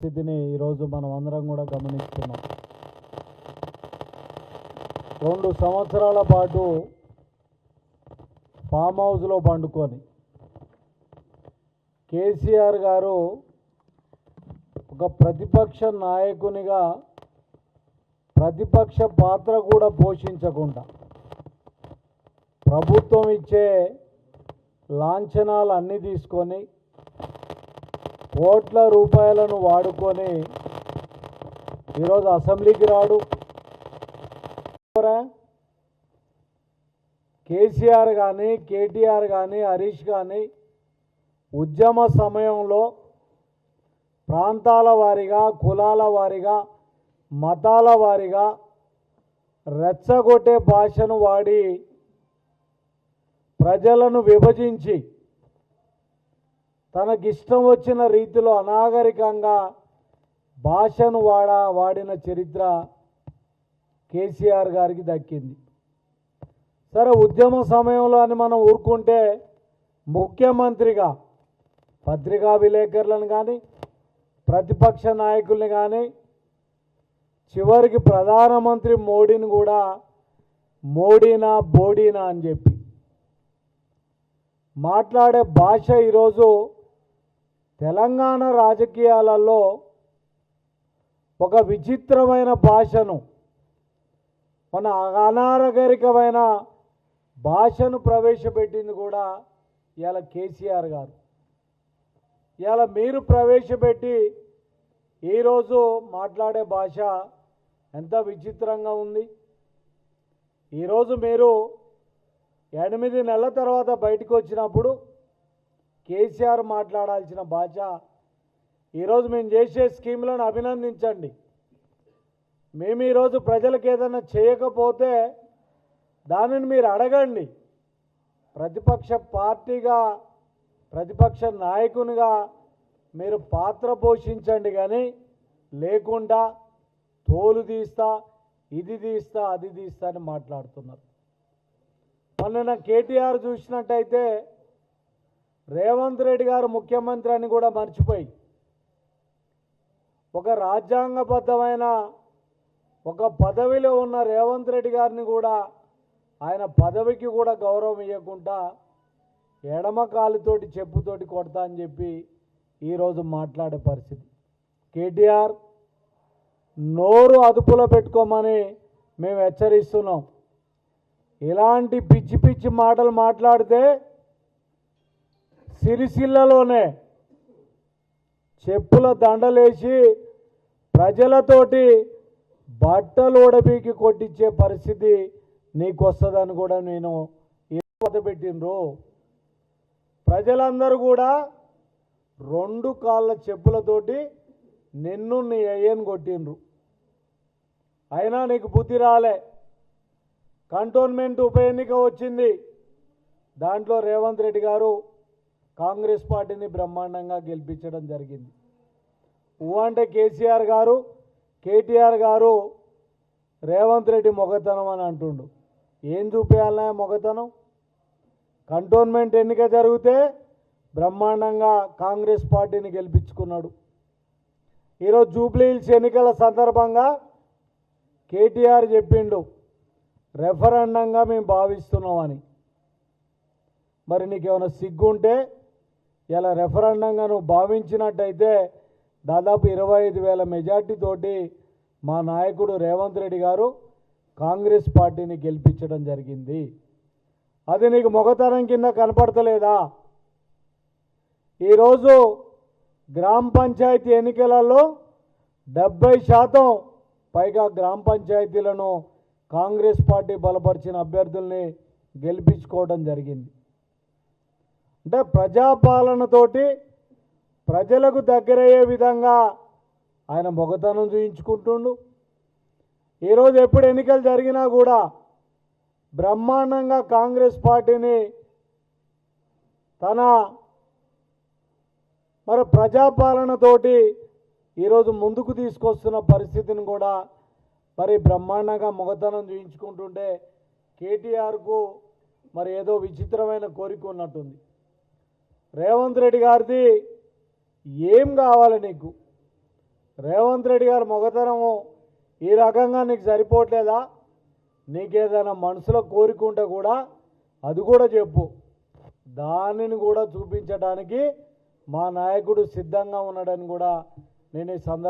స్థితిని ఈరోజు మనం అందరం కూడా గమనిస్తున్నాం. రెండు సంవత్సరాల పాటు ఫామ్ హౌస్లో పండుకొని కేసీఆర్ గారు ఒక ప్రతిపక్ష నాయకునిగా ప్రతిపక్ష పాత్ర కూడా పోషించకుండా ప్రభుత్వం ఇచ్చే లాంఛనాలు అన్నీ తీసుకొని కోట్ల రూపాయలను వాడుకొని ఈరోజు అసెంబ్లీకి రాడు. కేసీఆర్ కానీ కేటీఆర్ కానీ హరీష్ కానీ ఉద్యమ సమయంలో ప్రాంతాల వారీగా కులాల వారీగా మతాల వారీగా రెచ్చగొట్టే భాషను వాడి ప్రజలను విభజించి తనకిష్టం వచ్చిన రీతిలో అనాగరికంగా భాషను వాడ వాడిన చరిత్ర కేసీఆర్ గారికి దక్కింది. సరే ఉద్యమ సమయంలో అని మనం ఊరుకుంటే ముఖ్యమంత్రిగా పత్రికా విలేకరులను కానీ ప్రతిపక్ష నాయకుల్ని కానీ చివరికి ప్రధానమంత్రి మోడీని కూడా మోడీనా బోడీనా అని చెప్పి మాట్లాడే భాష ఈరోజు తెలంగాణ రాజకీయాలలో ఒక విచిత్రమైన భాషను మన అనారగరికమైన భాషను ప్రవేశపెట్టింది కూడా ఇవాళ కేసీఆర్ గారు. ఇవాళ మీరు ప్రవేశపెట్టి ఈరోజు మాట్లాడే భాష ఎంత విచిత్రంగా ఉంది. ఈరోజు మీరు ఎనిమిది నెలల తర్వాత బయటకు వచ్చినప్పుడు కేసీఆర్ మాట్లాడాల్సిన భాష ఈరోజు మేము చేసే స్కీములను అభినందించండి. మేము ఈరోజు ప్రజలకు ఏదైనా చేయకపోతే దానిని మీరు అడగండి. ప్రతిపక్ష పార్టీగా ప్రతిపక్ష నాయకునిగా మీరు పాత్ర పోషించండి కానీ లేకుండా తోలు తీస్తా ఇది తీస్తా అది తీస్తా అని మాట్లాడుతున్నారు. మొన్న కేటీఆర్ చూసినట్టయితే రేవంత్ రెడ్డి గారు ముఖ్యమంత్రి అని కూడా మర్చిపోయి ఒక రాజ్యాంగబద్ధమైన ఒక పదవిలో ఉన్న రేవంత్ రెడ్డి గారిని కూడా ఆయన పదవికి కూడా గౌరవం ఇవ్వకుండా ఎడమ కాలుతోటి చెప్పుతోటి కొడతా అని చెప్పి ఈరోజు మాట్లాడే పరిస్థితి. కేటీఆర్ నోరు అదుపులో పెట్టుకోమని మేము హెచ్చరిస్తున్నాం. ఇలాంటి పిచ్చి పిచ్చి మాటలు మాట్లాడితే సిరిసిల్లలోనే చెప్పుల దండలేసి ప్రజలతోటి బట్టలు ఉడబీకి కొట్టించే పరిస్థితి నీకు వస్తుందని కూడా నేను పెట్టినరు ప్రజలందరూ కూడా రెండు కాళ్ళ చెప్పులతోటి నిన్ను నీ అయ్యను కొట్టిండ్రు. అయినా నీకు బుద్ధి రాలే. కంటోన్మెంట్ ఉప ఎన్నిక వచ్చింది. దాంట్లో రేవంత్ రెడ్డి గారు కాంగ్రెస్ పార్టీని బ్రహ్మాండంగా గెలిపించడం జరిగింది. ఊ అంటే కేసీఆర్ గారు కేటీఆర్ గారు రేవంత్ రెడ్డి మొగతనం అని అంటుండు. ఏం చూపించాలన్నా మొగతనం? కంటోన్మెంట్ ఎన్నిక జరిగితే బ్రహ్మాండంగా కాంగ్రెస్ పార్టీని గెలిపించుకున్నాడు. ఈరోజు జూబ్లీ హిల్స్ ఎన్నికల సందర్భంగా కేటీఆర్ చెప్పిండు రెఫరెండంగా మేము భావిస్తున్నామని మరి నీకేమైనా సిగ్గుంటే ఇలా రెఫరెండంగా నువ్వు భావించినట్టయితే దాదాపు ఇరవై ఐదు వేల మెజార్టీతోటి మా నాయకుడు రేవంత్ రెడ్డి గారు కాంగ్రెస్ పార్టీని గెలిపించడం జరిగింది. అది నీకు మొగతరం కింద కనపడతలేదా? ఈరోజు గ్రామ పంచాయతీ ఎన్నికలలో డెబ్బై శాతం పైగా గ్రామ పంచాయతీలను కాంగ్రెస్ పార్టీ బలపరిచిన అభ్యర్థుల్ని గెలిపించుకోవడం జరిగింది. అంటే ప్రజాపాలనతోటి ప్రజలకు దగ్గరయ్యే విధంగా ఆయన మొగతనం చూయించుకుంటుండు. ఈరోజు ఎప్పుడు ఎన్నికలు జరిగినా కూడా బ్రహ్మాండంగా కాంగ్రెస్ పార్టీని తన మరి ప్రజాపాలనతోటి ఈరోజు ముందుకు తీసుకొస్తున్న పరిస్థితిని కూడా మరి బ్రహ్మాండంగా మొగతనం చూయించుకుంటుంటే కేటీఆర్కు మరి ఏదో విచిత్రమైన కోరిక ఉన్నట్టుంది. రేవంత్ రెడ్డి గారిది ఏం కావాలి నీకు? రేవంత్ రెడ్డి గారి మొగతనము ఈ రకంగా నీకు సరిపోవట్లేదా? నీకేదైనా మనసులో కోరిక ఉంటే కూడా అది కూడా చెప్పు. దానిని కూడా చూపించడానికి మా నాయకుడు సిద్ధంగా ఉన్నాడని కూడా నేను ఈ సందర్భంగా